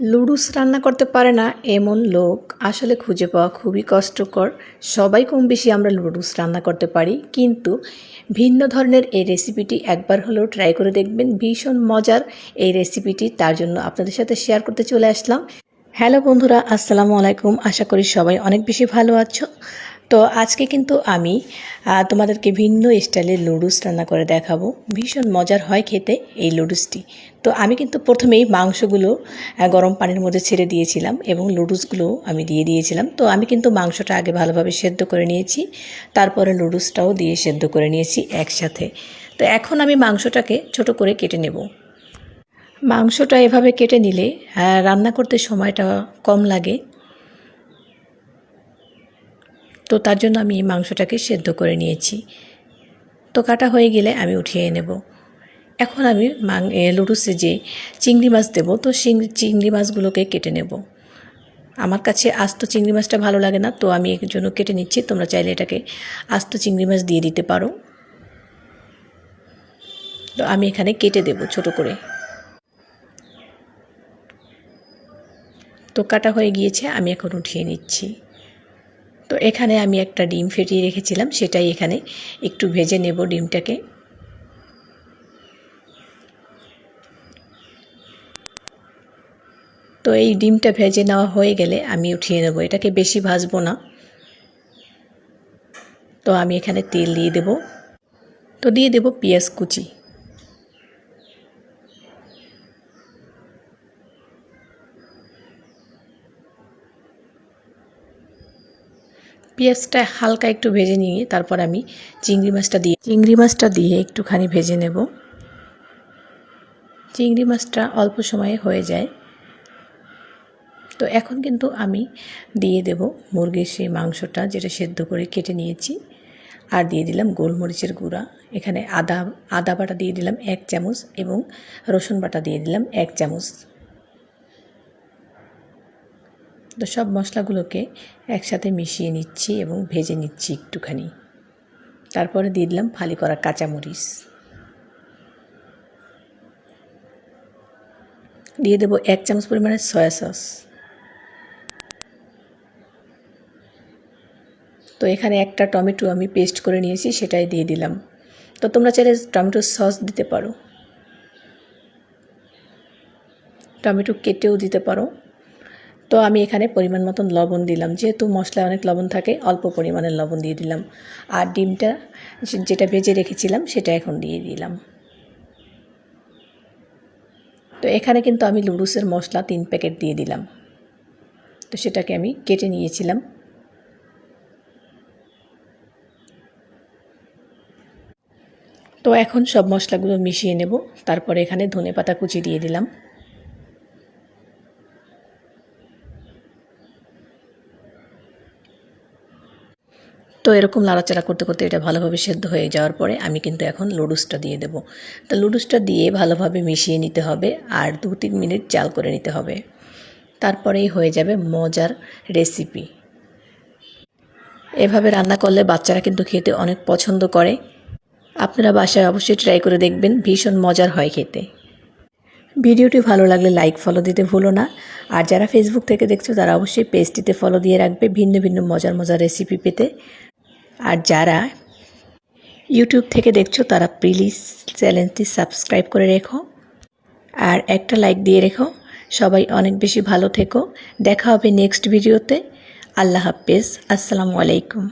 লুডুস রান্না করতে পারে না এমন লোক আসলে খুঁজে পাওয়া খুবই কষ্টকর। সবাই কম বেশি আমরা লুডুস রান্না করতে পারি, কিন্তু ভিন্ন ধরনের এই রেসিপিটি একবার হলেও ট্রাই করে দেখবেন। ভীষণ মজার এই রেসিপিটি, তার জন্য আপনাদের সাথে শেয়ার করতে চলে আসলাম। হ্যালো বন্ধুরা, আসসালামু আলাইকুম। আশা করি সবাই অনেক বেশি ভালো আছো। তো আজকে কিন্তু আমি তোমাদেরকে ভিন্ন স্টাইলের লুডুস রান্না করে দেখাবো। ভীষণ মজার হয় খেতে এই লুডুসটি তো আমি কিন্তু প্রথমেই মাংসগুলো গরম পানির মধ্যে ছেড়ে দিয়েছিলাম এবং লুডুসগুলো আমি দিয়ে দিয়েছিলাম। তো আমি কিন্তু মাংসটা আগে ভালোভাবে সেদ্ধ করে নিয়েছি, তারপরে লুডুসটাও দিয়ে সেদ্ধ করে নিয়েছি একসাথে। তো এখন আমি মাংসটাকে ছোট করে কেটে নেব। মাংসটা এভাবে কেটে নিলে রান্না করতে সময়টা কম লাগে। তো তার জন্য আমি এই মাংসটাকে সেদ্ধ করে নিয়েছি। তো কাটা হয়ে গেলে আমি উঠিয়ে নেব। এখন আমি মাং লুডুসে যে চিংড়ি মাছ দেবো, তো চিংড়ি মাছগুলোকে কেটে নেব। আমার কাছে আস্ত চিংড়ি মাছটা ভালো লাগে না, তো আমি এর জন্য কেটে নিচ্ছি। তোমরা চাইলে এটাকে আস্ত চিংড়ি মাছ দিয়ে দিতে পারো। তো আমি এখানে কেটে দেব ছোট করে। তো কাটা হয়ে গিয়েছে, আমি এখন উঠিয়ে নিচ্ছি। তো এখানে আমি একটা ডিম ফেটিয়ে রেখেছিলাম, সেটাই এখানে একটু ভেজে নেব ডিমটাকে। তো এই ডিমটা ভেজে নেওয়া হয়ে গেলে আমি উঠিয়ে নেব, এটাকে বেশি ভাজবো না। তো আমি এখানে তেল দিয়ে দেব। তো দিয়ে দেব পেঁয়াজ কুচি। পেঁয়াজটা হালকা একটু ভেজে নিয়ে তারপর আমি চিংড়ি মাছটা দিয়ে, চিংড়ি মাছটা দিয়ে একটুখানি ভেজে নেব। চিংড়ি মাছটা অল্প সময়ে হয়ে যায়। তো এখন কিন্তু আমি দিয়ে দেব মুরগির সেই মাংসটা যেটা সেদ্ধ করে কেটে নিয়েছি। আর দিয়ে দিলাম গোলমরিচের গুঁড়া। এখানে আদা আদা বাটা দিয়ে দিলাম এক চামচ এবং রসুন বাটা দিয়ে দিলাম এক চামচ। তো সব মশলাগুলোকে একসাথে মিশিয়ে নিচ্ছি এবং ভেজে নিচ্ছি একটুখানি। তারপরে দিয়ে দিলাম ফালি করা কাঁচামরিচ। দিয়ে দেবো এক চামচ পরিমাণে সয়া সস। তো এখানে একটা টমেটো আমি পেস্ট করে নিয়েছি, সেটাই দিয়ে দিলাম। তো তোমরা চাইলে টমেটোর সস দিতে পারো। টমেটো কেটেও দিতে পারো। তো আমি এখানে পরিমাণ মতন লবণ দিলাম। যেহেতু মশলায় অনেক লবণ থাকে, অল্প পরিমাণের লবণ দিয়ে দিলাম। আর ডিমটা যেটা ভেজে রেখেছিলাম, সেটা এখন দিয়ে দিলাম। তো এখানে কিন্তু আমি লুডুসের মশলা তিন প্যাকেট দিয়ে দিলাম। তো সেটাকে আমি কেটে নিয়েছিলাম। তো এখন সব মশলাগুলো মিশিয়ে নেব। তারপরে এখানে ধনে পাতা কুচি দিয়ে দিলাম। তো এরকম লাড়াচাড়া করতে করতে এটা ভালোভাবে সেদ্ধ হয়ে যাওয়ার পরে আমি কিন্তু এখন লুডুসটা দিয়ে দেব। তো লুডুসটা দিয়ে ভালোভাবে মিশিয়ে নিতে হবে আর দু তিন মিনিট জাল করে নিতে হবে। তারপরেই হয়ে যাবে মজার রেসিপি। এভাবে রান্না করলে বাচ্চারা কিন্তু খেতে অনেক পছন্দ করে। আপনারা বাসায় অবশ্যই ট্রাই করে দেখবেন, ভীষণ মজার হয় খেতে। ভিডিওটি ভালো লাগলে লাইক, ফলো দিতে ভুলো না। আর যারা ফেসবুক থেকে দেখছ, তারা অবশ্যই পেজটিতে ফলো দিয়ে রাখবে ভিন্ন ভিন্ন মজার মজার রেসিপি পেতে। আর যারা ইউটিউব থেকে দেখছ, তারা প্লিজ চ্যানেলটি সাবস্ক্রাইব করে রেখো আর একটা লাইক দিয়ে রেখো। সবাই অনেক বেশি ভালো থেকো। দেখা হবে নেক্সট ভিডিওতে আল্লাহ হাফেজ। আসসালামু আলাইকুম।